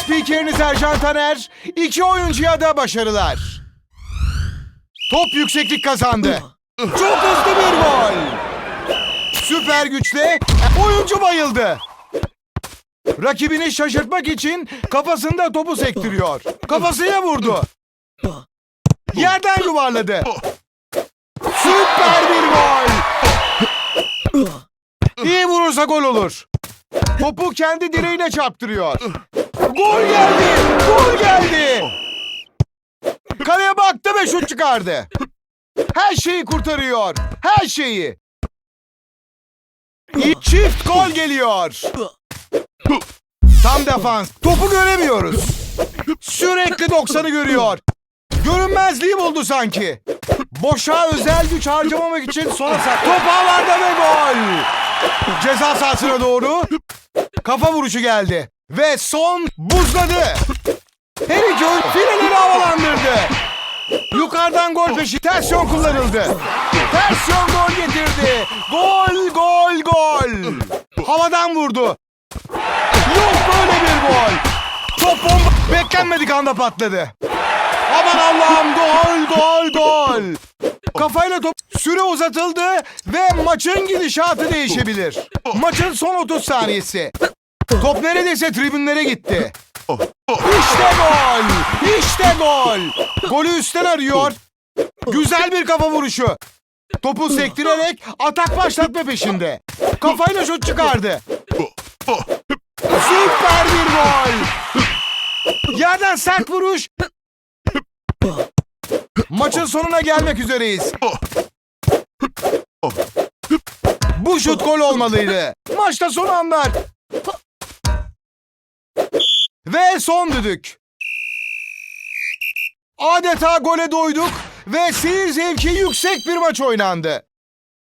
spikeriniz Ercan Taner. İki oyuncuya da başarılar. Top yükseklik kazandı. Çok hızlı bir gol. Süper güçle oyuncu bayıldı. Rakibini şaşırtmak için kafasında topu sektiriyor. Kafasına vurdu. Yerden yuvarladı. Süper bir gol. İyi vurursa gol olur. Topu kendi direğine çarptırıyor. Gol geldi. Gol geldi. Kaleye baktı ve şut çıkardı. Her şeyi kurtarıyor. Her şeyi. Çift gol geliyor. Tam defans. Topu göremiyoruz. Sürekli 90'ı görüyor. Görünmezliği buldu sanki. Boşa özel güç harcamamak için sona sak. Top havada ve gol. Ceza sahasına doğru. Kafa vuruşu geldi. Ve son buzladı. İki oyun fileleri havalandırdı. Yukarıdan gol peşi ters yön kullanıldı. Ters yön gol getirdi. Gol gol gol. Havadan vurdu. Yok böyle bir gol. Top bomba beklenmedik anda patladı. Aman Allah'ım gol gol gol. Kafayla top süre uzatıldı ve maçın gidişatı değişebilir. Maçın son 30 saniyesi. Top neredeyse tribünlere gitti. İşte gol! İşte gol! Golü üstten arıyor. Güzel bir kafa vuruşu. Topu sektirerek atak başlatma peşinde. Kafayla şut çıkardı. Süper bir gol! Yerden sert vuruş. Maçın sonuna gelmek üzereyiz. Bu şut gol olmalıydı. Maçta son anlar. Ve son düdük. Adeta gole doyduk ve seyir zevki yüksek bir maç oynandı.